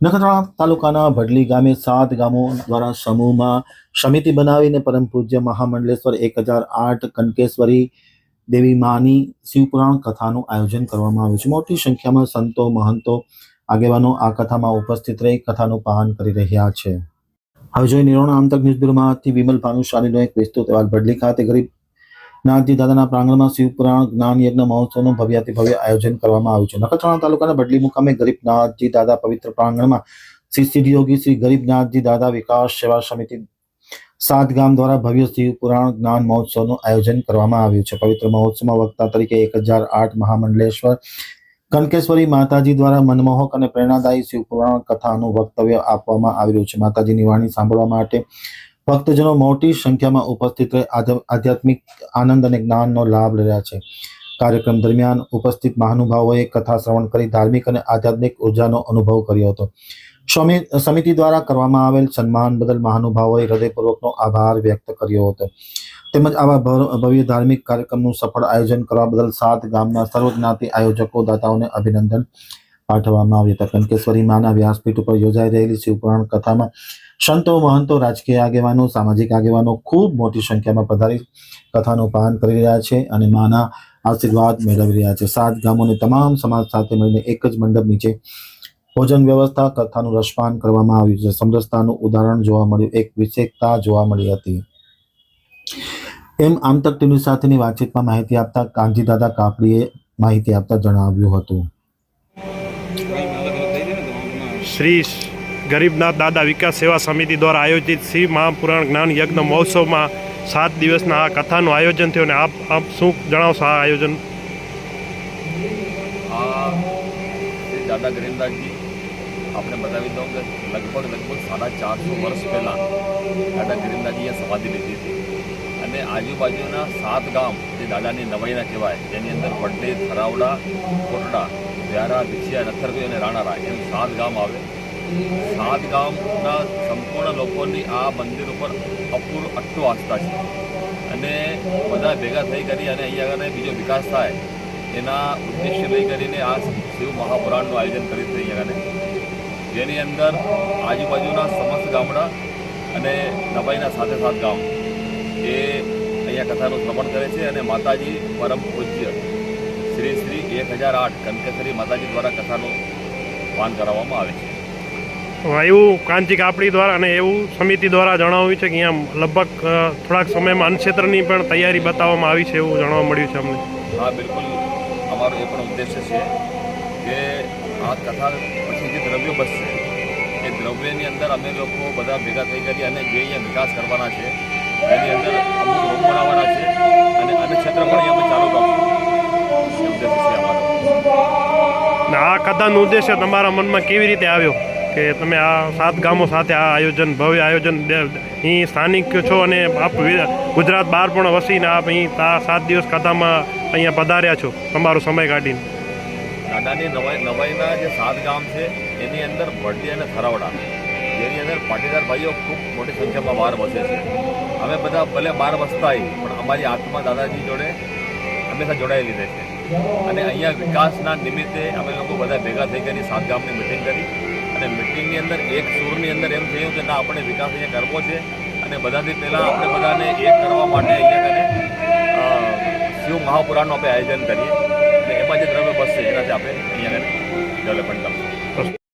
નખત્રાણા તાલુકાના ભડલી ગામે સાત ગામો દ્વારા સમૂહમાં સમિતિ બનાવીને પરમ પૂજ્ય મહામંડલેશ્વર એક હજાર આઠ કનકેશ્વરી દેવી માની શિવપુરાણ કથાનું આયોજન કરવામાં આવ્યું છે. મોટી સંખ્યામાં સંતો, મહંતો, આગેવાનો આ કથામાં ઉપસ્થિત રહી કથાનું પાહન કરી રહ્યા છે. હવે જોઈ નિરોણા આમતક ન્યૂઝ બ્યુરોમાંથી વિમલ ભાનુશાલીનો એક વિસ્તૃત અહેવાલ. ભડલી ખાતે ગરીબ નાથજી દાદાના પ્રાંગણમાં શિવપુરાણ જ્ઞાન યજ્ઞ મહોત્સવનું ભવ્યાતિ ભવ્ય આયોજન કરવામાં આવ્યું છે. નખત્રાણા તાલુકાના બડલી મુકામે ગરીબનાથજી દાદા પવિત્ર પ્રાંગણમાં શ્રી સિદ્ધ યોગી શ્રી ગરીબનાથજી દાદા વિકાસ સેવા સમિતિ સાત ગામ દ્વારા ભવ્ય શિવપુરાણ જ્ઞાન મહોત્સવનું આયોજન કરવામાં આવ્યું છે. પવિત્ર મહોત્સવમાં વક્તા તરીકે એક હજાર આઠ મહામંડલેશ્વર, કનકેશ્વરી માતાજી દ્વારા મનમોહક અને પ્રેરણાદાયી શિવપુરાણ કથાનું વક્તવ્ય આપવામાં આવી રહ્યું છે. માતાજીની વાણી સાંભળવા માટે ભક્તજનો મોટી સંખ્યામાં ઉપસ્થિત રહી આધ્યાત્મિક આનંદ અને જ્ઞાનનો લાભ લઈ રહ્યા છે. કાર્યક્રમ દરમિયાન ઉપસ્થિત મહાનુભાવોએ કથા શ્રવણ કરી ધાર્મિક અને આધ્યાત્મિક ઉર્જાનો અનુભવ કર્યો હતો. સમિતિ દ્વારા કરવામાં આવેલ સન્માન બદલ મહાનુભાવોએ હૃદયપૂર્વકનો આભાર વ્યક્ત કર્યો હતો. તેમજ આવા ભવ્ય ધાર્મિક કાર્યક્રમનું સફળ આયોજન કરવા બદલ સાત ગામના સર્વજ્ઞાતિ આયોજકો, દાતાઓને અભિનંદન. પાઠવવામાં આવ્યા હતા. કંકેશ્વરી માના વ્યાસપીઠ ઉપર યોજાઈ રહેલી શિવપુરાણ કથામાં સંતો, મહંતો, રાજકીય આગેવાનો, સામાજિક આગેવાનો ખૂબ મોટી સંખ્યામાં પધારી કથાનું પાન કરી રહ્યા છે અને માના આશીર્વાદ મેળવી રહ્યા છે. સાત ગામોને તમામ સમાજ સાથે મળીને એક જ મંડપ નીચે ભોજન વ્યવસ્થા, કથાનું રસપાન કરવામાં આવ્યું છે. સમરસતાનું ઉદાહરણ જોવા મળ્યું. એક વિશેષતા જોવા મળી હતી. એમ આમતક ટીવી સાથેની વાતચીતમાં માહિતી આપતા કાંજી દાદા કાપડીએ માહિતી આપતા જણાવ્યું હતું. શ્રી ગરીબનાથ દાદા વિકાસ સેવા સમિતિ દ્વારા આયોજિત શ્રી મહાપુરાણ જ્ઞાન યજ્ઞ મહોત્સવમાં સાત દિવસના આ કથાનું આયોજન થયું અને આપ આપ શું જણાવશો આ આયોજન? શ્રી દાદા ગરીબદાસજી આપણે બતાવી દઉં કે લગભગ લગભગ સાડા ચારસો વર્ષ પહેલાં દાદા ગરીબદાસજીએ સમાધિ લીધી હતી. અને આજુબાજુના સાત ગામ જે દાદાની નવાઈના કહેવાય, જેની અંદર વડલી, થરાવડા, કોટડા વ્યારા, વિછિયા નથરગઈ અને રાણારા એમ સાત ગામ આવે. સાત ગામના સંપૂર્ણ લોકોની આ મંદિર ઉપર અપૂર અટ્ટો આસ્થા છે. અને બધા ભેગા થઈ કરી અને અહીંયા આગળ બીજો વિકાસ થાય, એના ઉદ્દેશ્ય લઈ કરીને આ શિવ મહાપુરાણનું આયોજન કરી છે અહીંયા જેની અંદર આજુબાજુના સમસ્ત ગામડા અને નવાઈના સાથે સાત ગામ એ અહીંયા કથાનું શ્રવણ કરે છે અને માતાજી પરમ પૂજ્ય. શ્રી શ્રી એક હજાર આઠ કનકેસરી માતાજી દ્વારા કથાનું પાન કરાવવામાં આવે છે. એવું કાંતિ કાપડી દ્વારા અને એવું સમિતિ દ્વારા જણાવ્યું છે કે અહીંયા લગભગ થોડાક સમયમાં અન્નક્ષેત્રની પણ તૈયારી બતાવવામાં આવી છે એવું જાણવા મળ્યું છે અમને. હા બિલકુલ. અમારો એ પણ ઉદ્દેશ્ય છે કે આ કથા પછી જે દ્રવ્યો બસશે એ દ્રવ્યની અંદર અમે લોકો બધા ભેગા થઈ કરી અને જે અહીંયા વિકાસ કરવાના છે એની અંદર અમારો ને આ કથાનો ઉદ્દેશ્ય તમારા મનમાં કેવી રીતે આવ્યો? કે તમે આ સાત ગામો સાથે આ આયોજન, ભવ્ય આયોજન અહીં સ્થાનિક છો અને આપ ગુજરાત બહાર પણ વસીને આપ અહીં આ સાત દિવસ કથામાં અહીંયા પધાર્યા છો. તમારો સમય કાઢીને. દાદાની નવાઈ, નવાઈના જે સાત ગામ છે, એની અંદર ભરતી અને થરાવડા. જેની અંદર પાટીદાર ભાઈઓ ખૂબ મોટી સંખ્યામાં બહાર વસે છે. અમે બધા ભલે બહાર વસતા પણ અમારી આત્મા દાદાજી જોડે હંમેશા જોડાયેલી રહે અને અહીંયા વિકાસના નિમિત્તે અમે લોકો બધા ભેગા થઈ કરી સાત ગામની મિટિંગ કરી. અને મિટિંગની અંદર એક સૂરની અંદર એમ થયું કે ના, આપણે વિકાસ અહીંયા કરવો છે. અને બધાથી પહેલાં આપણે બધાને એક કરવા માટે અહીંયા કને શિવ મહાપુરાણનું આપણે આયોજન કરીએ. અને એમાં જે દ્રવ્ય બસશે એનાથી આપણે અહીંયા ડેવલપમેન્ટ ડેવલપમેન્ટ